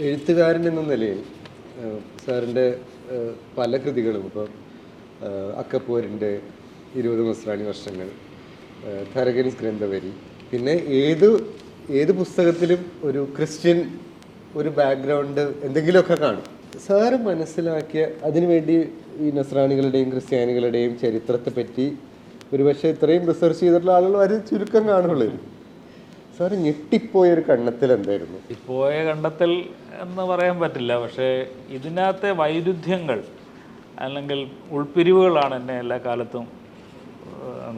എഴുത്തുകാരൻ എന്ന നിലയിൽ സാറിന്റെ പല കൃതികളും ഇപ്പം അക്കപ്പോരിന്റെ ഇരുപത് മസ്രാണി വർഷങ്ങൾ ഏഹ്, ധരകൻസ് ഗ്രന്ഥവരി പിന്നെ ഏത് ഏത് പുസ്തകത്തിലും ഒരു ക്രിസ്ത്യൻ ഒരു ബാക്ക്ഗ്രൗണ്ട് എന്തെങ്കിലുമൊക്കെ കാണും. സാറ് മനസ്സിലാക്കിയ അതിനുവേണ്ടി ഈ നസ്രാണികളുടെയും ക്രിസ്ത്യാനികളുടെയും ചരിത്രത്തെ പറ്റി ഒരുപക്ഷെ ഇത്രയും റിസർച്ച് ചെയ്തിട്ടുള്ള ആളുകൾ വളരെ ചുരുക്കം കാണുള്ളൂ. സാറ് ഞെട്ടിപ്പോയ ഒരു കണ്ടെത്തൽ എന്തായിരുന്നു? പോയ കണ്ടെത്തൽ എന്ന് പറയാൻ പറ്റില്ല. പക്ഷേ ഇതിനകത്തെ വൈരുദ്ധ്യങ്ങൾ അല്ലെങ്കിൽ ഉൾപ്പിരിവുകളാണ് എന്നെ എല്ലാ കാലത്തും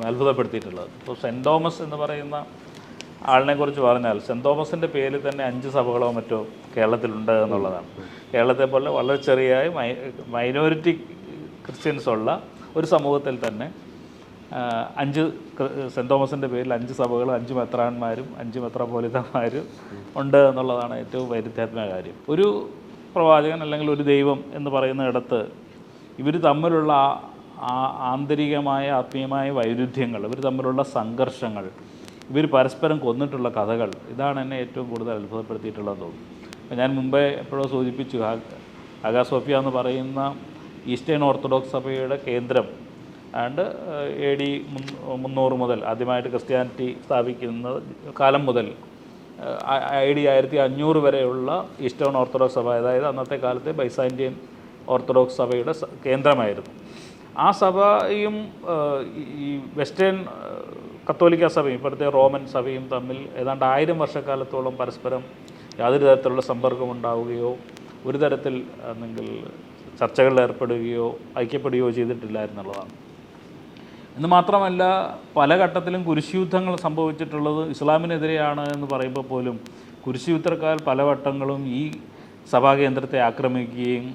അത്ഭുതപ്പെടുത്തിയിട്ടുള്ളത്. ഇപ്പോൾ സെന്റ് തോമസ് എന്ന് പറയുന്ന ആളിനെ കുറിച്ച് പറഞ്ഞാൽ സെന്റ് തോമസിന്റെ പേരിൽ തന്നെ അഞ്ച് സഭകളോ മറ്റോ കേരളത്തിലുണ്ട് എന്നുള്ളതാണ്. കേരളത്തെ പോലെ വളരെ ചെറിയ മൈനോറിറ്റി ക്രിസ്ത്യൻസ് ഉള്ള ഒരു സമൂഹത്തിൽ തന്നെ അഞ്ച് സെന്റ് തോമസിന്റെ പേരിൽ അഞ്ച് സഭകളും അഞ്ച് മെത്രാന്മാരും അഞ്ച് മെത്രാപോലിതന്മാരും ഉണ്ട് എന്നുള്ളതാണ് ഏറ്റവും വൈരുദ്ധ്യാത്മക കാര്യം. ഒരു പ്രവാചകൻ അല്ലെങ്കിൽ ഒരു ദൈവം എന്ന് പറയുന്ന ഇടത്ത് ഇവർ തമ്മിലുള്ള ആ- ആന്തരികമായ ആത്മീയമായ വൈരുദ്ധ്യങ്ങൾ ഇവർ തമ്മിലുള്ള സംഘർഷങ്ങൾ ഇവർ പരസ്പരം കൊന്നിട്ടുള്ള കഥകൾ ഇതാണ് എന്നെ ഏറ്റവും കൂടുതൽ അത്ഭുതപ്പെടുത്തിയിട്ടുള്ളത് തോന്നുന്നു. ഞാൻ മുമ്പേ എപ്പോഴോ സൂചിപ്പിച്ചു ആഗാ സോഫിയ എന്ന് പറയുന്ന ഈസ്റ്റേൺ ഓർത്തഡോക്സ് സഭയുടെ കേന്ദ്രം ആണ്ട് എ ഡി മുന്നൂറ് മുതൽ ആദ്യമായിട്ട് ക്രിസ്ത്യാനിറ്റി സ്ഥാപിക്കുന്ന കാലം മുതൽ ഐ ഡി ആയിരത്തി അഞ്ഞൂറ് വരെയുള്ള ഈസ്റ്റേൺ ഓർത്തഡോക്സ് സഭ അതായത് അന്നത്തെ കാലത്തെ ബൈസാന്റിയൻ ഓർത്തഡോക്സ് സഭയുടെ കേന്ദ്രമായിരുന്നു. ആ സഭയും ഈ- വെസ്റ്റേൺ കത്തോലിക്ക സഭയും ഇപ്പോഴത്തെ റോമൻ സഭയും തമ്മിൽ ഏതാണ്ട് ആയിരം വർഷക്കാലത്തോളം പരസ്പരം യാതൊരു തരത്തിലുള്ള സമ്പർക്കം ഉണ്ടാവുകയോ ഒരു തരത്തിൽ അല്ലെങ്കിൽ ചർച്ചകളിൽ ഏർപ്പെടുകയോ ഐക്യപ്പെടുകയോ ചെയ്തിട്ടില്ലായിരുന്നുള്ളതാണ് എന്ന് മാത്രമല്ല പല ഘട്ടത്തിലും കുരിശുയുദ്ധങ്ങൾ സംഭവിച്ചിട്ടുള്ളത് ഇസ്ലാമിനെതിരെയാണ് എന്ന് പറയുമ്പോൾ പോലും കുരിശുയുദ്ധക്കാർ പല വട്ടങ്ങളും ഈ സഭാകേന്ദ്രത്തെ ആക്രമിക്കുകയും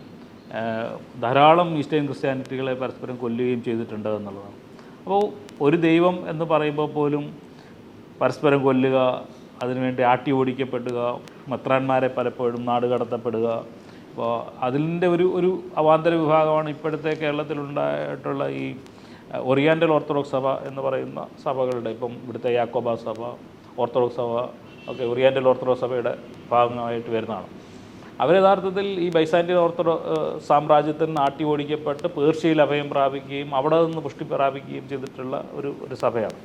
ധാരാളം ഈസ്റ്റേൺ ക്രിസ്ത്യാനിറ്റികളെ പരസ്പരം കൊല്ലുകയും ചെയ്തിട്ടുണ്ട് എന്നുള്ളതാണ്. അപ്പോൾ ഒരു ദൈവം എന്ന് പറയുമ്പോൾ പോലും പരസ്പരം കൊല്ലുക അതിനുവേണ്ടി ആട്ടി ഓടിക്കപ്പെടുക മെത്രാന്മാരെ പലപ്പോഴും നാട് കടത്തപ്പെടുക. അപ്പോൾ അതിന്റെ ഒരു ഒരു അവാന്തര വിഭാഗമാണ് ഇപ്പോഴത്തെ കേരളത്തിലുണ്ടായിട്ടുള്ള ഈ ഒറിയാന്റൽ ഓർത്തഡോക്സ് സഭ എന്ന് പറയുന്ന സഭകളുടെ ഇപ്പം ഇവിടുത്തെ യാക്കോബ സഭ ഓർത്തഡോക്സ് സഭ ഒക്കെ ഒറിയാന്റൽ ഓർത്തഡോക്സ് സഭയുടെ ഭാഗമായിട്ട് വരുന്നതാണ്. അവർ യഥാർത്ഥത്തിൽ ഈ ബൈസാന്റിൻ ഓർത്തഡോ സാമ്രാജ്യത്തിൽ നിന്ന് ആട്ടി ഓടിക്കപ്പെട്ട് പേർഷ്യയിൽ അഭയം പ്രാപിക്കുകയും അവിടെ നിന്ന് പുഷ്ടി പ്രാപിക്കുകയും ചെയ്തിട്ടുള്ള ഒരു ഒരു സഭയാണ്.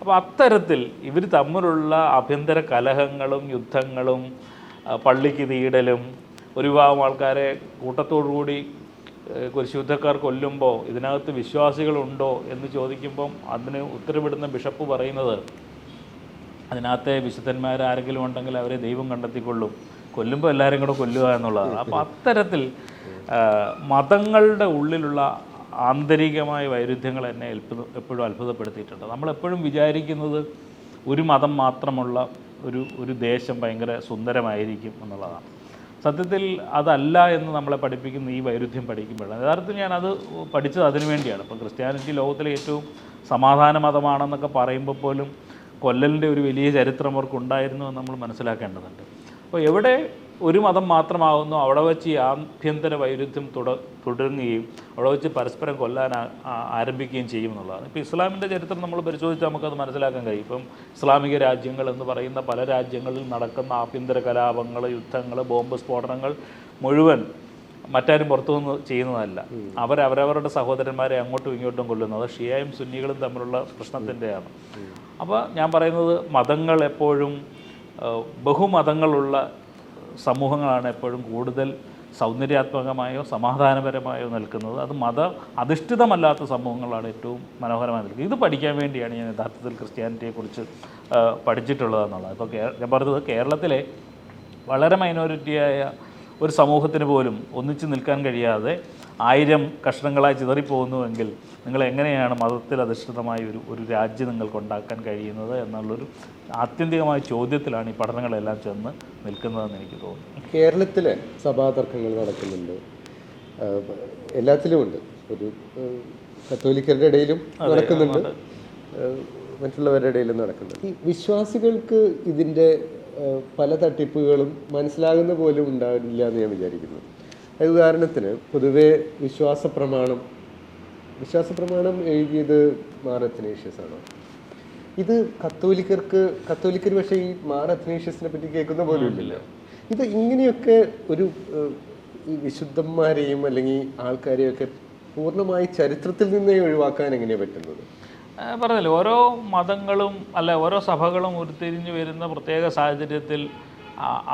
അപ്പോൾ അത്തരത്തിൽ ഇവർ തമ്മിലുള്ള ആഭ്യന്തര കലഹങ്ങളും യുദ്ധങ്ങളും പള്ളിക്ക് തീയിടലും ഒരു വിഭാഗം ആൾക്കാരെ കൂട്ടത്തോടുകൂടി ഏഹ്, കുരിശുദ്ധക്കാർ കൊല്ലുമ്പോൾ ഇതിനകത്ത് വിശ്വാസികളുണ്ടോ എന്ന് ചോദിക്കുമ്പം അതിന് ഉത്തരവിടുന്ന ബിഷപ്പ് പറയുന്നത് അതിനകത്തെ വിശുദ്ധന്മാർ ആരെങ്കിലും ഉണ്ടെങ്കിൽ അവരെ ദൈവം കണ്ടെത്തിക്കൊള്ളും. കൊല്ലുമ്പോൾ എല്ലാവരും കൂടെ കൊല്ലുക എന്നുള്ളതാണ്. അപ്പോൾ അത്തരത്തിൽ മതങ്ങളുടെ ഉള്ളിലുള്ള ആന്തരികമായ വൈരുദ്ധ്യങ്ങൾ എന്നെ എപ്പോഴും അത്ഭുതപ്പെടുത്തിയിട്ടുണ്ട്. നമ്മളെപ്പോഴും വിചാരിക്കുന്നത് ഒരു മതം മാത്രമുള്ള ഒരു ഒരു ദേശം ഭയങ്കര സുന്ദരമായിരിക്കും എന്നുള്ളതാണ്. സത്യത്തിൽ അതല്ല എന്ന് നമ്മളെ പഠിപ്പിക്കുന്ന ഈ വൈരുദ്ധ്യം പഠിക്കുമ്പോഴാണ്. യഥാർത്ഥത്തിൽ ഞാൻ അത് പഠിച്ചത് അതിനു വേണ്ടിയാണ്. ഇപ്പം ക്രിസ്ത്യാനിറ്റി ലോകത്തിലെ ഏറ്റവും സമാധാന മതമാണെന്നൊക്കെ പറയുമ്പോൾ പോലും കൊല്ലലിന്റെ ഒരു വലിയ ചരിത്രം അവർക്കുണ്ടായിരുന്നു എന്ന് നമ്മൾ മനസ്സിലാക്കേണ്ടതുണ്ട്. അപ്പോൾ എവിടെ ഒരു മതം മാത്രമാകുന്നു അവിടെ വെച്ച് ഈ ആഭ്യന്തര വൈരുദ്ധ്യം തുട തുടരുകയും അവിടെ വെച്ച് പരസ്പരം കൊല്ലാൻ ആരംഭിക്കുകയും ചെയ്യും എന്നുള്ളതാണ്. ഇപ്പോൾ ഇസ്ലാമിന്റെ ചരിത്രം നമ്മൾ പരിശോധിച്ചാൽ നമുക്കത് മനസ്സിലാക്കാൻ കഴിയും. ഇപ്പം ഇസ്ലാമിക രാജ്യങ്ങൾ എന്ന് പറയുന്ന പല രാജ്യങ്ങളിൽ നടക്കുന്ന ആഭ്യന്തര കലാപങ്ങൾ യുദ്ധങ്ങൾ ബോംബ് സ്ഫോടനങ്ങൾ മുഴുവൻ മറ്റാരും പുറത്തുനിന്ന് ചെയ്യുന്നതല്ല. അവർ അവരവരുടെ സഹോദരന്മാരെ അങ്ങോട്ടും ഇങ്ങോട്ടും കൊല്ലുന്നത് ഷിയായും സുന്നികളും തമ്മിലുള്ള പ്രശ്നത്തിന്റെയാണ്. അപ്പോൾ ഞാൻ പറയുന്നത് മതങ്ങൾ എപ്പോഴും ബഹുമതങ്ങളുള്ള സമൂഹങ്ങളാണ് എപ്പോഴും കൂടുതൽ സൗന്ദര്യാത്മകമായോ സമാധാനപരമായോ നിൽക്കുന്നത്. അത് മത അധിഷ്ഠിതമല്ലാത്ത സമൂഹങ്ങളാണ് ഏറ്റവും മനോഹരമായി നിൽക്കുന്നത് ഇത് പഠിക്കാൻ വേണ്ടിയാണ് ഞാൻ യഥാർത്ഥത്തിൽ ക്രിസ്ത്യാനിറ്റിയെക്കുറിച്ച് പഠിച്ചിട്ടുള്ളതെന്നുള്ളത്. ഇപ്പോൾ ഞാൻ പറഞ്ഞത് കേരളത്തിലെ വളരെ മൈനോറിറ്റിയായ ഒരു സമൂഹത്തിന് പോലും ഒന്നിച്ചു നിൽക്കാൻ കഴിയാതെ ആയിരം കഷ്ണങ്ങളായി ചിതറിപ്പോകുന്നുവെങ്കിൽ നിങ്ങൾ എങ്ങനെയാണ് മതത്തിൽ അധിഷ്ഠിതമായ ഒരു ഒരു രാജ്യം നിങ്ങൾക്ക് ഉണ്ടാക്കാൻ കഴിയുന്നത് എന്നുള്ളൊരു ആത്യന്തികമായ ചോദ്യത്തിലാണ് ഈ പഠനങ്ങളെല്ലാം ചെന്ന് നിൽക്കുന്നതെന്ന് എനിക്ക് തോന്നുന്നു. കേരളത്തിലെ സഭാതർക്കങ്ങൾ നടക്കുന്നുണ്ട്. എല്ലാത്തിലുമുണ്ട് എല്ലാത്തിലും ഉണ്ട്. ഒരു കത്തോലിക്കരുടെ ഇടയിലും നടക്കുന്നുണ്ട്. മറ്റുള്ളവരുടെ ഇടയിലും നടക്കുന്നുണ്ട്. ഈ വിശ്വാസികൾക്ക് ഇതിന്റെ പല തട്ടിപ്പുകളും മനസ്സിലാകുന്ന പോലും ഉണ്ടാവില്ല എന്ന് ഞാൻ വിചാരിക്കുന്നു. ഉദാഹരണത്തിന് പൊതുവേ വിശ്വാസ പ്രമാണം. വിശ്വാസ പ്രമാണം എഴുതിയത് മാർ അത്തനേഷ്യസ് ആണോ ഇത് കത്തോലിക്കർക്ക് കത്തോലിക്കർ പക്ഷേ ഈ മാർ അത്തനേഷ്യസിനെ പറ്റി കേൾക്കുന്ന പോലും ഇല്ലല്ലോ ഇത് ഇങ്ങനെയൊക്കെ ഒരു ഈ വിശുദ്ധന്മാരെയും അല്ലെങ്കിൽ ആൾക്കാരെയൊക്കെ പൂർണമായി ചരിത്രത്തിൽ നിന്നേ ഒഴിവാക്കാൻ എങ്ങനെയാണ് പറ്റുന്നത്? പറഞ്ഞല്ലോ. ഓരോ മതങ്ങളും അല്ല ഓരോ സഭകളും ഉരുത്തിരിഞ്ഞു വരുന്ന പ്രത്യേക സാഹചര്യത്തിൽ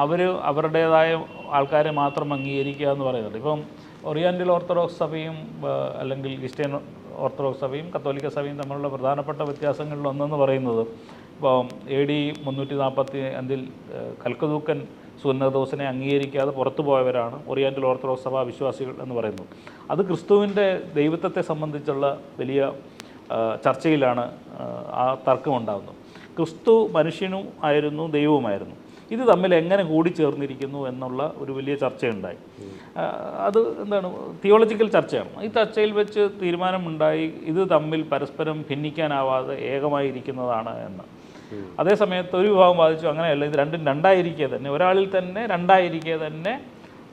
അവർ അവരുടേതായ ആൾക്കാരെ മാത്രം അംഗീകരിക്കുക എന്ന് പറയുന്നുണ്ട് ഇപ്പം ഒറിയന്റൽ ഓർത്തഡോക്സ് സഭയും അല്ലെങ്കിൽ ക്രിസ്ത്യൻ ഓർത്തഡോക്സ് സഭയും കത്തോലിക്ക സഭയും തമ്മിലുള്ള പ്രധാനപ്പെട്ട വ്യത്യാസങ്ങളിൽ ഒന്നെന്ന് പറയുന്നത് ഇപ്പോൾ എ ഡി മുന്നൂറ്റി നാൽപ്പത്തി അഞ്ചിൽ കൽക്കദൂക്കൻ സുന്നദോസിനെ അംഗീകരിക്കാതെ പുറത്തു പോയവരാണ് ഒറിയന്റൽ ഓർത്തഡോക്സ് സഭ വിശ്വാസികൾ എന്ന് പറയുന്നത്. അത് ക്രിസ്തുവിന്റെ ദൈവത്വത്തെ സംബന്ധിച്ചുള്ള വലിയ ചർച്ചയിലാണ് ആ തർക്കമുണ്ടാകുന്നത്. ക്രിസ്തു മനുഷ്യനും ആയിരുന്നു ദൈവവുമായിരുന്നു. ഇത് തമ്മിൽ എങ്ങനെ കൂടിച്ചേർന്നിരിക്കുന്നു എന്നുള്ള ഒരു വലിയ ചർച്ചയുണ്ടായി. അത് എന്താണ് തിയോളജിക്കൽ ചർച്ചയാണ്. ഈ ചർച്ചയിൽ വെച്ച് തീരുമാനമുണ്ടായി ഇത് തമ്മിൽ പരസ്പരം ഭിന്നിക്കാനാവാതെ ഏകമായിരിക്കുന്നതാണ് എന്ന്. അതേസമയത്ത് ഒരു വിഭാഗം ബാധിച്ചു അങ്ങനെയല്ല ഇത് രണ്ടും രണ്ടായിരിക്കെ തന്നെ ഒരാളിൽ തന്നെ രണ്ടായിരിക്കെ തന്നെ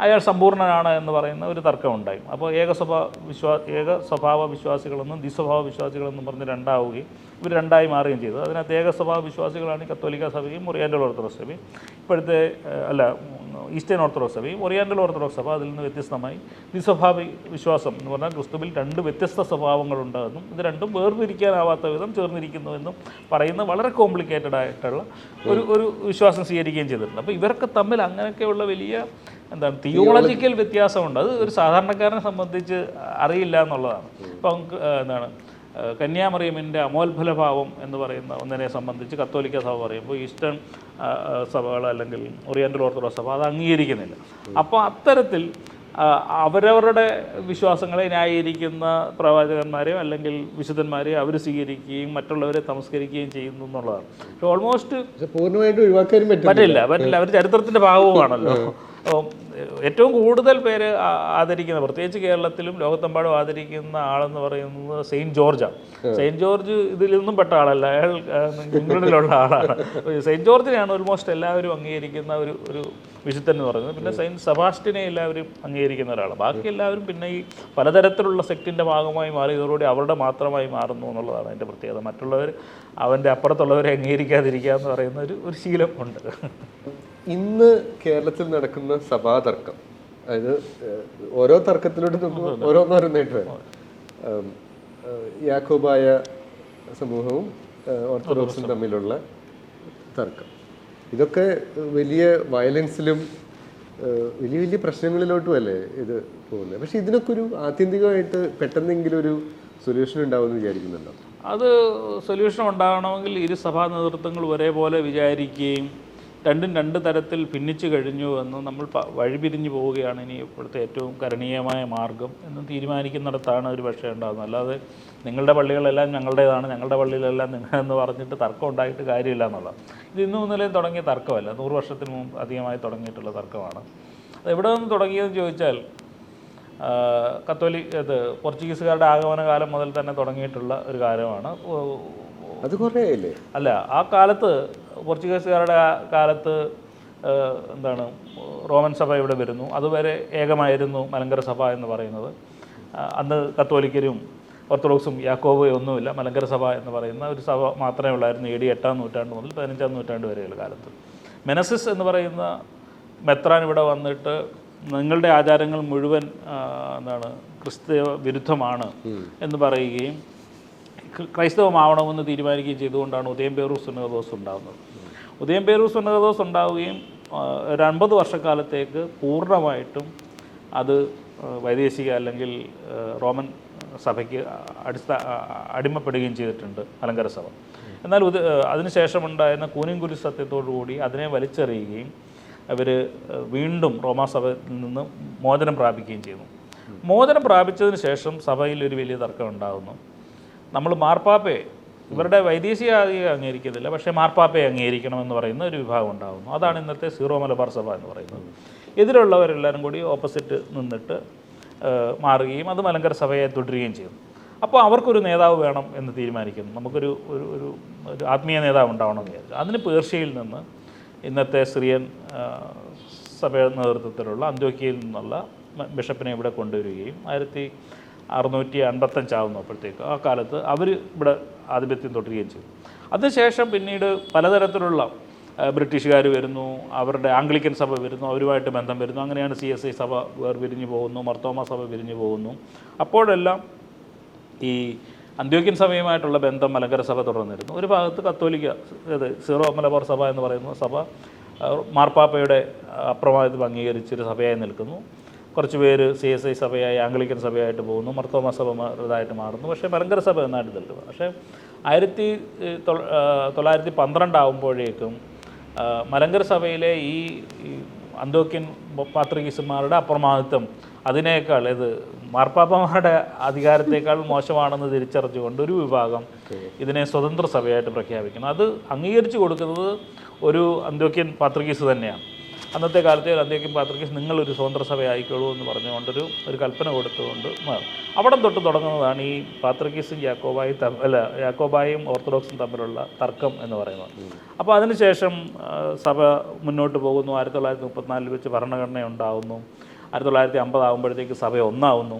അയാൾ സമ്പൂർണനാണ് എന്ന് പറയുന്ന ഒരു തർക്കമുണ്ടായി അപ്പോൾ ഏകസ്വഭാ വിശ്വാ ഏക സ്വഭാവ വിശ്വാസികളെന്നും ദ്വിസ്വഭാവ വിശ്വാസികളെന്നും പറഞ്ഞ് രണ്ടാവുകയും ഇവർ രണ്ടായി മാറുകയും ചെയ്തു. അതിനകത്ത് ഏകസ്വഭാവ വിശ്വാസികളാണ് കത്തോലിക്ക സഭയും ഒറിയാൻഡൽ ഓർത്തഡോക്സ് സഭയും. ഇപ്പോഴത്തെ അല്ല ഈസ്റ്റേൺ ഓർത്തഡോക്സ് സഭയും ഒറിയാൻഡൽ ഓർത്തഡോക്സ് സഭ അതിൽ നിന്ന് വ്യത്യസ്തമായി ദ്വിസ്വഭാവി വിശ്വാസം എന്ന് പറഞ്ഞാൽ ക്രിസ്തുവിൽ രണ്ട് വ്യത്യസ്ത സ്വഭാവങ്ങളുണ്ടെന്നും ഇത് രണ്ടും വേർതിരിക്കാനാവാത്ത വിധം ചേർന്നിരിക്കുന്നുവെന്നും പറയുന്ന വളരെ കോംപ്ലിക്കേറ്റഡ് ആയിട്ടുള്ള ഒരു ഒരു വിശ്വാസം സ്വീകരിക്കുകയും ചെയ്തിട്ടുണ്ട്. അപ്പോൾ ഇവരൊക്കെ തമ്മിൽ അങ്ങനെയൊക്കെയുള്ള വലിയ എന്താണ് തിയോളജിക്കൽ വ്യത്യാസമുണ്ട്. അത് ഒരു സാധാരണക്കാരനെ സംബന്ധിച്ച് അറിയില്ല എന്നുള്ളതാണ്. ഇപ്പം എന്താണ് കന്യാമറിയമ്മിന്റെ കന്യാമറിയമിന്റെ അമോത്ഫല എന്ന് പറയുന്ന ഒന്നിനെ സംബന്ധിച്ച് കത്തോലിക്ക സഭ പറയുമ്പോൾ ഈസ്റ്റേൺ സഭകൾ അല്ലെങ്കിൽ ഒറിയന്റൽ ഓർത്തഡോക്സ് സഭ അത് അംഗീകരിക്കുന്നില്ല. അപ്പോൾ അത്തരത്തിൽ അവരവരുടെ വിശ്വാസങ്ങളെ ന്യായീകരിക്കുന്ന പ്രവാചകന്മാരെയോ അല്ലെങ്കിൽ വിശുദ്ധന്മാരെയോ അവർ സ്വീകരിക്കുകയും മറ്റുള്ളവരെ തമസ്കരിക്കുകയും ചെയ്യുന്നു എന്നുള്ളതാണ്. ഓൾമോസ്റ്റ് പൂർണമായിട്ട് ഒഴിവാക്കാനും പറ്റില്ല പറ്റില്ല. അവർ ചരിത്രത്തിന്റെ ഭാഗവുമാണല്ലോ. ഏറ്റവും കൂടുതൽ പേര് ആദരിക്കുന്ന പ്രത്യേകിച്ച് കേരളത്തിലും ലോകത്തെമ്പാടും ആദരിക്കുന്ന ആളെന്ന് പറയുന്നത് സെയിന്റ് ജോർജാണ് സെയിന്റ് ജോർജ് ഇതിൽ നിന്നും പെട്ട ആളല്ല അയാൾ ഇംഗ്ലണ്ടിലുള്ള ആളാണ്. സെയിന്റ് ജോർജിനെയാണ് ഓൾമോസ്റ്റ് എല്ലാവരും അംഗീകരിക്കുന്ന ഒരു ഒരു വിശുദ്ധൻ എന്ന് പറയുന്നത്. പിന്നെ സെയിന്റ് സെബാസ്റ്റിനെ എല്ലാവരും അംഗീകരിക്കുന്ന ഒരാളാണ്. ബാക്കി എല്ലാവരും പിന്നെ ഈ പലതരത്തിലുള്ള സെക്റ്റിന്റെ ഭാഗമായി മാറി മാറിയതോടുകൂടി അവരുടെ മാത്രമായി മാറുന്നു എന്നുള്ളതാണ് അതിന്റെ പ്രത്യേകത. മറ്റുള്ളവർ അവന്റെ അപ്പുറത്തുള്ളവരെ അംഗീകരിക്കാതിരിക്കുക എന്ന് പറയുന്ന ഒരു ഒരു ശീലം ഉണ്ട്. ഇന്ന് കേരളത്തിൽ നടക്കുന്ന സഭാ തർക്കം അതായത് ഓരോ തർക്കത്തിലോട്ട് നോക്കുമ്പോൾ ഓരോന്നോരോന്നായിട്ട് വരാം. യാക്കോബായ സമൂഹവും ഓർത്തഡോക്സും തമ്മിലുള്ള തർക്കം. ഇതൊക്കെ വലിയ വയലൻസിലും വലിയ വലിയ പ്രശ്നങ്ങളിലോട്ടും അല്ലേ ഇത് പോകുന്നത്? പക്ഷെ ഇതിനൊക്കെ ഒരു ആത്യന്തികമായിട്ട് പെട്ടെന്നെങ്കിലും ഒരു സൊല്യൂഷൻ ഉണ്ടാവുമെന്ന് വിചാരിക്കുന്നുണ്ടോ? അത് സൊല്യൂഷൻ ഉണ്ടാകണമെങ്കിൽ ഇരു സഭാ നേതൃത്വങ്ങൾ ഒരേപോലെ വിചാരിക്കുകയും രണ്ടും രണ്ട് തരത്തിൽ ഭിന്നിച്ചു കഴിഞ്ഞു എന്ന് നമ്മൾ വഴിപിരിഞ്ഞു പോവുകയാണ് ഇനി ഇപ്പോഴത്തെ ഏറ്റവും കരണീയമായ മാർഗം എന്ന് തീരുമാനിക്കുന്നിടത്താണ് ഒരു പക്ഷേ ഉണ്ടാകുന്നത് അല്ലാതെ നിങ്ങളുടെ പള്ളികളെല്ലാം ഞങ്ങളുടേതാണ് ഞങ്ങളുടെ പള്ളികളെല്ലാം നിങ്ങളെന്ന് പറഞ്ഞിട്ട് തർക്കം ഉണ്ടായിട്ട് കാര്യമില്ല എന്നുള്ളത് ഇത് ഇന്നും ഇന്നലെയും തുടങ്ങിയ തർക്കമല്ല. നൂറ് വർഷത്തിന് മുമ്പ് അധികമായി തുടങ്ങിയിട്ടുള്ള തർക്കമാണ്. അത് എവിടെ നിന്ന് തുടങ്ങിയതെന്ന് ചോദിച്ചാൽ കത്തോലിക് കത്തോലി ഇത് പോർച്ചുഗീസുകാരുടെ ആഗമന കാലം മുതൽ തന്നെ തുടങ്ങിയിട്ടുള്ള ഒരു കാര്യമാണ് അത് കുറേ അല്ല ആ കാലത്ത് പോർച്ചുഗീസുകാരുടെ ആ കാലത്ത് എന്താണ് റോമൻ സഭ ഇവിടെ വരുന്നു. അതുവരെ ഏകമായിരുന്നു മലങ്കര സഭ എന്ന് പറയുന്നത്. അന്ന് കത്തോലിക്കരും ഓർത്തഡോക്സും യാക്കോബയും ഒന്നുമില്ല. മലങ്കര സഭ എന്ന് പറയുന്ന ഒരു സഭ മാത്രമേ ഉള്ളായിരുന്നു എ ഡി എട്ടാം നൂറ്റാണ്ട് മുതൽ പതിനഞ്ചാം നൂറ്റാണ്ട് വരെയുള്ള കാലത്ത്. മെനസിസ് എന്ന് പറയുന്ന മെത്രാൻ ഇവിടെ വന്നിട്ട് നിങ്ങളുടെ ആചാരങ്ങൾ മുഴുവൻ എന്താണ് ക്രിസ്തീയ വിരുദ്ധമാണ് എന്ന് പറയുകയും ക്രൈസ്തവമാവണമെന്ന് തീരുമാനിക്കുകയും ചെയ്തുകൊണ്ടാണ് ഉദയംപേറൂർ സുന്നതദോസ് ഉണ്ടാകുന്നത് ഉദയംപേറൂർ സുന്നതദോസ് ഉണ്ടാവുകയും ആ, ഒരു അൻപത് വർഷക്കാലത്തേക്ക് പൂർണമായിട്ടും അത് വൈദേശിക അല്ലെങ്കിൽ റോമൻ സഭയ്ക്ക് അടിസ്ഥാ അടിമപ്പെടുകയും ചെയ്തിട്ടുണ്ട് അലങ്കര സഭ. എന്നാൽ ഉദ അതിനുശേഷമുണ്ടായിരുന്ന കൂനിൻകുരി സത്യത്തോടുകൂടി അതിനെ വലിച്ചെറിയുകയും അവർ വീണ്ടും റോമാ സഭയിൽ നിന്ന് മോചനം പ്രാപിക്കുകയും ചെയ്യുന്നു. മോചനം പ്രാപിച്ചതിന് ശേഷം സഭയിൽ ഒരു വലിയ തർക്കം ഉണ്ടാകുന്നു നമ്മൾ മാർപ്പാപ്പയെ ഇവരുടെ വൈദേശിക അംഗീകരിക്കുന്നില്ല പക്ഷേ മാർപ്പാപ്പയെ അംഗീകരിക്കണമെന്ന് പറയുന്ന ഒരു വിഭാഗം ഉണ്ടാകുന്നു അതാണ് ഇന്നത്തെ സീറോ മലബാർ സഭ എന്ന് പറയുന്നത്. എതിരുള്ളവരെല്ലാവരും കൂടി ഓപ്പോസിറ്റ് നിന്നിട്ട് മാറുകയും അത് മലങ്കര സഭയെ തുടരുകയും ചെയ്യുന്നു അപ്പോൾ അവർക്കൊരു നേതാവ് വേണം എന്ന് തീരുമാനിക്കുന്നു. നമുക്കൊരു ഒരു ഒരു ഒരു ആത്മീയ നേതാവ് ഉണ്ടാവണം എന്ന് വിചാരിച്ചു അതിന് പേർഷ്യയിൽ നിന്ന് ഇന്നത്തെ സിറിയൻ സഭയുടെ നേതൃത്വത്തിലുള്ള അന്ത്യോക്കിയയിൽ നിന്നുള്ള ബിഷപ്പിനെ ഇവിടെ കൊണ്ടുവരികയും ആയിരത്തി അറുന്നൂറ്റി അൻപത്തഞ്ചാവുന്നു അപ്പോഴത്തേക്ക് ആ കാലത്ത് അവർ ഇവിടെ ആധിപത്യം തുടരുകയും ചെയ്തു. അതിനുശേഷം പിന്നീട് പലതരത്തിലുള്ള ബ്രിട്ടീഷുകാർ വരുന്നു അവരുടെ ആംഗ്ലിക്കൻ സഭ വരുന്നു അവരുമായിട്ട് ബന്ധം വരുന്നു. അങ്ങനെയാണ് സി എസ് ഐ സഭ വേർപിരിഞ്ഞു പോകുന്നു മർത്തോമ സഭ പിരിഞ്ഞു പോകുന്നു. അപ്പോഴെല്ലാം ഈ അന്ത്യോക്യൻ സഭയുമായിട്ടുള്ള ബന്ധം മലങ്കര സഭ തുടർന്നിരുന്നു. ഒരു ഭാഗത്ത് കത്തോലിക്ക ഇത് സീറോ മലബാർ സഭ എന്ന് പറയുന്ന സഭ മാർപ്പാപ്പയുടെ അപ്രമാദിത്വം അംഗീകരിച്ചൊരു സഭയായി നിൽക്കുന്നു. കുറച്ച് പേര് സി എസ് ഐ സഭയായി ആംഗ്ലിക്കൻ സഭയായിട്ട് പോകുന്നു. മർത്തോമ സഭ ഇതായിട്ട് മാറുന്നു. പക്ഷേ മലങ്കര സഭ എന്നായിട്ട് നിൽക്കുന്നു. പക്ഷേ ആയിരത്തി തൊള്ളായിരത്തി പന്ത്രണ്ടാകുമ്പോഴേക്കും ആ, മലങ്കര സഭയിലെ ഈ ഈ അന്തോക്യൻ പാത്രികീസുമാരുടെ അപ്രമാദിത്വം അതിനേക്കാൾ ഇത് മാർപ്പാപ്പമാരുടെ അധികാരത്തേക്കാൾ മോശമാണെന്ന് തിരിച്ചറിഞ്ഞുകൊണ്ട് ഒരു വിഭാഗം ഇതിനെ സ്വതന്ത്ര സഭയായിട്ട് പ്രഖ്യാപിക്കുന്നു. അത് അംഗീകരിച്ചു കൊടുക്കുന്നത് ഒരു അന്തോക്യൻ പാത്രികീസ് തന്നെയാണ്. അന്നത്തെ കാലത്തെ അദ്ദേഹം പാത്രികീസ് നിങ്ങളൊരു സ്വതന്ത്ര സഭ ആയിക്കോളൂ എന്ന് പറഞ്ഞുകൊണ്ടൊരു ഒരു കൽപ്പന കൊടുത്തുകൊണ്ട് മാറും. അവിടെ തൊട്ട് തുടങ്ങുന്നതാണ് ഈ പാത്രികീസും യാക്കോബായും തമ്മിൽ അല്ല യാക്കോബായും ഓർത്തഡോക്സും തമ്മിലുള്ള തർക്കം എന്ന് പറയുന്നത്. അപ്പോൾ അതിനുശേഷം സഭ മുന്നോട്ട് പോകുന്നു. ആയിരത്തി തൊള്ളായിരത്തി മുപ്പത്തിനാലിൽ വെച്ച് ഭരണഘടന ഉണ്ടാവുന്നു. ആയിരത്തി തൊള്ളായിരത്തി അമ്പതാകുമ്പോഴത്തേക്ക് സഭ ഒന്നാവുന്നു.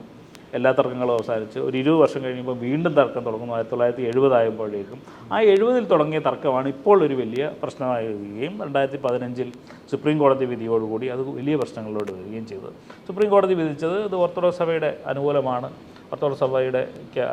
എല്ലാ തർക്കങ്ങളും അവസാനിച്ച് ഒരു ഇരുപത് വർഷം കഴിയുമ്പോൾ വീണ്ടും തർക്കം തുടങ്ങുന്നു. ആയിരത്തി തൊള്ളായിരത്തി എഴുപതായപ്പോഴേക്കും. ആ എഴുപതിൽ തുടങ്ങിയ തർക്കമാണ് ഇപ്പോൾ ഒരു വലിയ പ്രശ്നമായി വരികയും രണ്ടായിരത്തി പതിനഞ്ചിൽ സുപ്രീം കോടതി വിധിയോടുകൂടി അത് വലിയ പ്രശ്നങ്ങളിലോട്ട് വരികയും ചെയ്തത്. സുപ്രീം കോടതി വിധിച്ചത് ഇത് ഓർത്തഡോക്സ് സഭയുടെ അനുകൂലമാണ്. ഓർത്തഡോക്സ് സഭയുടെ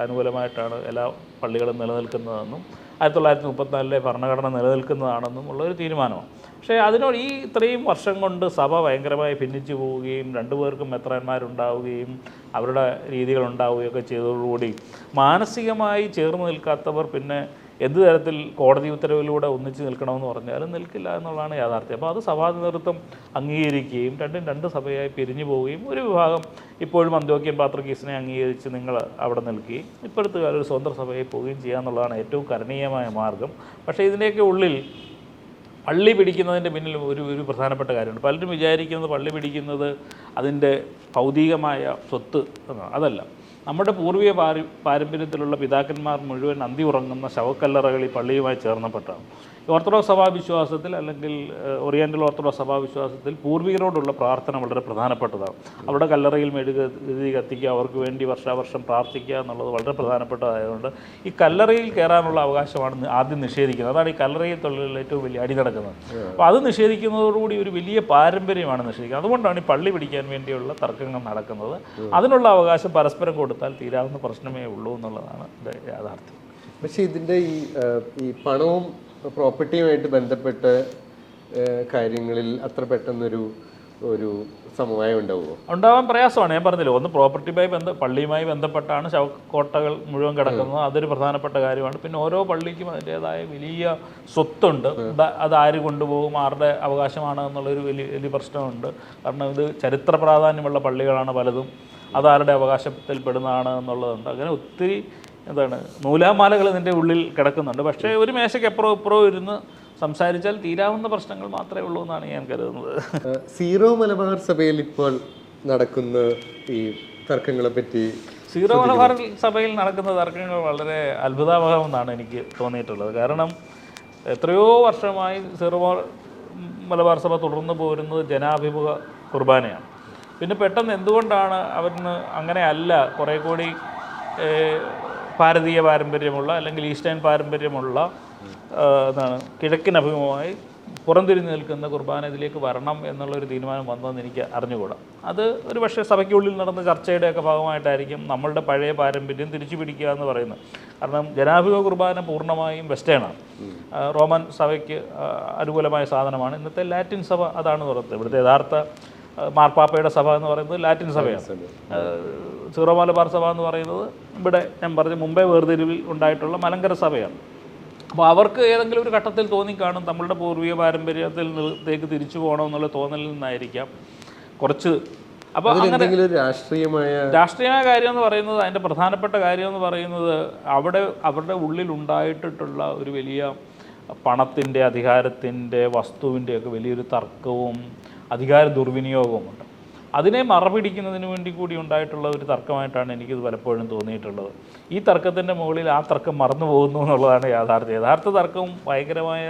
അനുകൂലമായിട്ടാണ് എല്ലാ പള്ളികളും നിലനിൽക്കുന്നതെന്നും ആയിരത്തി തൊള്ളായിരത്തി മുപ്പത്തിനാലിലെ ഭരണഘടന നിലനിൽക്കുന്നതാണെന്നും ഉള്ളൊരു തീരുമാനമാണ്. പക്ഷേ അതിനോട് ഈ ഇത്രയും വർഷം കൊണ്ട് സഭ ഭയങ്കരമായി ഭിന്നിച്ചു പോവുകയും രണ്ടുപേർക്കും മെത്രാന്മാരുണ്ടാവുകയും അവരുടെ രീതികളുണ്ടാവുകയൊക്കെ ചെയ്തതോടുകൂടി മാനസികമായി ചേർന്ന് നിൽക്കാത്തവർ പിന്നെ എന്ത് തരത്തിൽ കോടതി ഉത്തരവിലൂടെ ഒന്നിച്ച് നിൽക്കണമെന്ന് പറഞ്ഞാലും നിൽക്കില്ല എന്നുള്ളതാണ് യാഥാർത്ഥ്യം. അപ്പോൾ അത് സഭാ നേതൃത്വം അംഗീകരിക്കുകയും രണ്ടും രണ്ട് സഭയായി പിരിഞ്ഞു പോവുകയും ഒരു വിഭാഗം ഇപ്പോഴും അന്ത്യോക്യൻ പാത്രക്കീസിനെ അംഗീകരിച്ച് നിങ്ങൾ അവിടെ നിൽക്കുകയും ഇപ്പോഴത്തെ കാലം ഒരു സ്വതന്ത്ര സഭയിൽ പോവുകയും ചെയ്യുക എന്നുള്ളതാണ് ഏറ്റവും കരണീയമായ മാർഗം. പക്ഷേ ഇതിന്റെയൊക്കെ ഉള്ളിൽ പള്ളി പിടിക്കുന്നതിന്റെ പിന്നിൽ ഒരു ഒരു പ്രധാനപ്പെട്ട കാര്യമുണ്ട്. പലരും വിചാരിക്കുന്നത് പള്ളി പിടിക്കുന്നത് അതിന്റെ ഭൗതികമായ സ്വത്ത് എന്നാണ്. അതല്ല. നമ്മുടെ പൂർവീയ പാരി പാരമ്പര്യത്തിലുള്ള പിതാക്കന്മാർ മുഴുവൻ അന്തി ഉറങ്ങുന്ന ശവക്കല്ലറകൾ ഈ പള്ളിയുമായി ചേർന്നപ്പെട്ടാണ്. ഓർത്തഡോക്സ് സഭാവിശ്വാസത്തിൽ അല്ലെങ്കിൽ ഒറിയന്റൽ ഓർത്തഡോക്സ് സഭാവിശ്വാസത്തിൽ പൂർവികരോടുള്ള പ്രാർത്ഥന വളരെ പ്രധാനപ്പെട്ടതാണ്. അവിടെ കല്ലറയിൽ മെഴുകുതി കത്തിക്കുക അവർക്ക് വേണ്ടി വർഷാവർഷം പ്രാർത്ഥിക്കുക എന്നുള്ളത് വളരെ പ്രധാനപ്പെട്ടതായതുകൊണ്ട് ഈ കല്ലറയിൽ കയറാനുള്ള അവകാശമാണ് ആദ്യം നിഷേധിക്കുന്നത്. അതാണ് ഈ കല്ലറയിൽ തൊഴിലുള്ള ഏറ്റവും വലിയ അടി നടക്കുന്നത്. അപ്പോൾ അത് നിഷേധിക്കുന്നതോടുകൂടി ഒരു വലിയ പാരമ്പര്യമാണ് നിഷേധിക്കുന്നത്. അതുകൊണ്ടാണ് ഈ പള്ളി പിടിക്കാൻ വേണ്ടിയുള്ള തർക്കങ്ങൾ നടക്കുന്നത്. അതിനുള്ള അവകാശം പരസ്പരം കൊടുത്താൽ തീരാവുന്ന പ്രശ്നമേ ഉള്ളൂ എന്നുള്ളതാണ് യാഥാർത്ഥ്യം. പക്ഷേ ഇതിന്റെ ഈ ഈ പണവും പ്രോപ്പർട്ടിയുമായിട്ട് ബന്ധപ്പെട്ട കാര്യങ്ങളിൽ അത്ര പെട്ടെന്നൊരു ഒരു സമവായം ഉണ്ടാവുമോ? ഉണ്ടാവാൻ പ്രയാസമാണ്. ഞാൻ പറഞ്ഞില്ല ഒന്ന് പ്രോപ്പർട്ടിയുമായി ബന്ധ പള്ളിയുമായി ബന്ധപ്പെട്ടാണ് ശവക്കോട്ടകൾ മുഴുവൻ കിടക്കുന്നത്. അതൊരു പ്രധാനപ്പെട്ട കാര്യമാണ്. പിന്നെ ഓരോ പള്ളിക്കും അതിന്റെതായ വലിയ സ്വത്തുണ്ട്. അത് ആര് കൊണ്ടുപോകും ആരുടെ അവകാശമാണ് എന്നുള്ളൊരു വലിയ വലിയ പ്രശ്നമുണ്ട്. കാരണം ഇത് ചരിത്ര പ്രാധാന്യമുള്ള പള്ളികളാണ് പലതും. അതാരുടെ അവകാശത്തിൽ പെടുന്നതാണ് എന്നുള്ളതുണ്ട്. അങ്ങനെ ഒത്തിരി എന്താണ് നൂലാമാലകൾ ഇതിന്റെ ഉള്ളിൽ കിടക്കുന്നുണ്ട്. പക്ഷേ ഒരു മേശയ്ക്ക് അപ്പുറവും ഇപ്പുറവും ഇരുന്ന് സംസാരിച്ചാൽ തീരാവുന്ന പ്രശ്നങ്ങൾ മാത്രമേ ഉള്ളൂ എന്നാണ് ഞാൻ കരുതുന്നത്. സീറോ മലബാർ സഭയിൽ ഇപ്പോൾ നടക്കുന്ന ഈ തർക്കങ്ങളെ പറ്റി സീറോ മലബാർ സഭയിൽ നടക്കുന്ന തർക്കങ്ങൾ വളരെ അത്ഭുതാവഹമെന്നാണ് എനിക്ക് തോന്നിയിട്ടുള്ളത്. കാരണം എത്രയോ വർഷമായി സീറോ മലബാർ സഭ തുടർന്നു പോരുന്നത് ജനാഭിമുഖ കുർബാനയാണ്. പിന്നെ പെട്ടെന്ന് എന്തുകൊണ്ടാണ് അവരിന്ന് അങ്ങനെയല്ല കുറേ കൂടി ഭാരതീയ പാരമ്പര്യമുള്ള അല്ലെങ്കിൽ ഈസ്റ്റേൺ പാരമ്പര്യമുള്ള എന്താണ് കിഴക്കൻ അഭിമുഖമായി പുറംതിരിഞ്ഞ് നിൽക്കുന്ന കുർബാന ഇതിലേക്ക് വരണം എന്നുള്ളൊരു തീരുമാനം വന്നതെന്ന് എനിക്ക് അറിഞ്ഞുകൂടാ. അത് ഒരു പക്ഷേ സഭയ്ക്കുള്ളിൽ നടന്ന ചർച്ചയുടെയൊക്കെ ഭാഗമായിട്ടായിരിക്കും നമ്മളുടെ പഴയ പാരമ്പര്യം തിരിച്ചു പിടിക്കുക എന്ന് പറയുന്നത്. കാരണം ജനാഭിമുഖ കുർബാന പൂർണമായും വെസ്റ്റേണാണ്. റോമൻ സഭയ്ക്ക് അനുകൂലമായ സാധനമാണ്. ഇന്നത്തെ ലാറ്റിൻ സഭ അതാണ് പറയുന്നത് ഇവിടുത്തെ യഥാർത്ഥ മാർപ്പാപ്പയുടെ സഭ എന്ന് പറയുന്നത് ലാറ്റിൻ സഭയാണ്. സീറോ മലബാർ സഭ എന്ന് പറയുന്നത് ഇവിടെ ഞാൻ പറഞ്ഞ മുംബൈ വേർതിരിവിൽ ഉണ്ടായിട്ടുള്ള മലങ്കര സഭയാണ്. അപ്പോൾ അവർക്ക് ഏതെങ്കിലും ഒരു ഘട്ടത്തിൽ തോന്നിക്കാണും നമ്മളുടെ പൂർവീയ പാരമ്പര്യത്തിൽ നിന്നത്തേക്ക് തിരിച്ചു പോകണം എന്നുള്ള തോന്നലിൽ നിന്നായിരിക്കാം. കുറച്ച് അപ്പോൾ അങ്ങനെ രാഷ്ട്രീയമായ രാഷ്ട്രീയമായ കാര്യം എന്ന് പറയുന്നത് അതിന്റെ പ്രധാനപ്പെട്ട കാര്യം എന്ന് പറയുന്നത് അവിടെ അവരുടെ ഉള്ളിൽ ഉണ്ടായിട്ടിട്ടുള്ള ഒരു വലിയ പണത്തിന്റെ അധികാരത്തിന്റെ വസ്തുവിന്റെയൊക്കെ വലിയൊരു തർക്കവും അധികാര ദുർവിനിയോഗവുമുണ്ട്. അതിനെ മറപിടിക്കുന്നതിന് വേണ്ടി കൂടി ഉണ്ടായിട്ടുള്ള ഒരു തർക്കമായിട്ടാണ് എനിക്കിത് പലപ്പോഴും തോന്നിയിട്ടുള്ളത്. ഈ തർക്കത്തിന്റെ മുകളിൽ ആ തർക്കം മറന്നു പോകുന്നു എന്നുള്ളതാണ് യാഥാർത്ഥ്യം. യഥാർത്ഥ തർക്കവും ഭയങ്കരമായ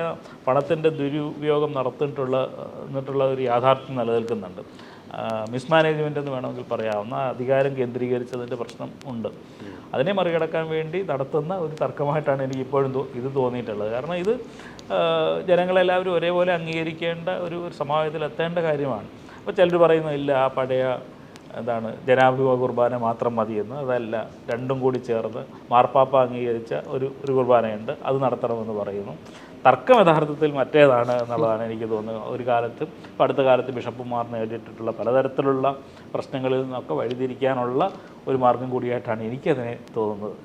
പണത്തിന്റെ ദുരുപയോഗം നടത്തിയിട്ടുള്ള എന്നിട്ടുള്ള ഒരു യാഥാർത്ഥ്യം നിലനിൽക്കുന്നുണ്ട്. മിസ്മാനേജ്മെന്റ് എന്ന് വേണമെങ്കിൽ പറയാവുന്ന അധികാരം കേന്ദ്രീകരിച്ചതിന്റെ പ്രശ്നം ഉണ്ട്. അതിനെ മറികടക്കാൻ വേണ്ടി നടത്തുന്ന ഒരു തർക്കമായിട്ടാണ് എനിക്ക് ഇപ്പോഴും ഇത് തോന്നിയിട്ടുള്ളത്. കാരണം ഇത് ജനങ്ങളെല്ലാവരും ഒരേപോലെ അംഗീകരിക്കേണ്ട ഒരു ഒരു സമാജത്തിൽ എത്തേണ്ട കാര്യമാണ്. അപ്പോൾ ചിലർ പറയുന്നു ഇല്ല ആ പഴയ എന്താണ് ജനാഭിമുഖ കുർബാന മാത്രം മതിയെന്ന് അതല്ല രണ്ടും കൂടി ചേർന്ന് മാർപ്പാപ്പ അംഗീകരിച്ച ഒരു ഒരു കുർബാനയുണ്ട്. അത് നടത്തണമെന്ന് പറയുന്നു. തർക്കം യഥാർത്ഥത്തിൽ മറ്റേതാണ് എന്നുള്ളതാണ് എനിക്ക് തോന്നുന്നത്. ഒരു കാലത്ത് ഇപ്പോൾ അടുത്ത കാലത്ത് ബിഷപ്പുമാർ നേരിട്ടിട്ടുള്ള പലതരത്തിലുള്ള പ്രശ്നങ്ങളിൽ നിന്നൊക്കെ വഴിതിരിക്കാനുള്ള ഒരു മാർഗം കൂടിയായിട്ടാണ് എനിക്കതിനെ തോന്നുന്നത്.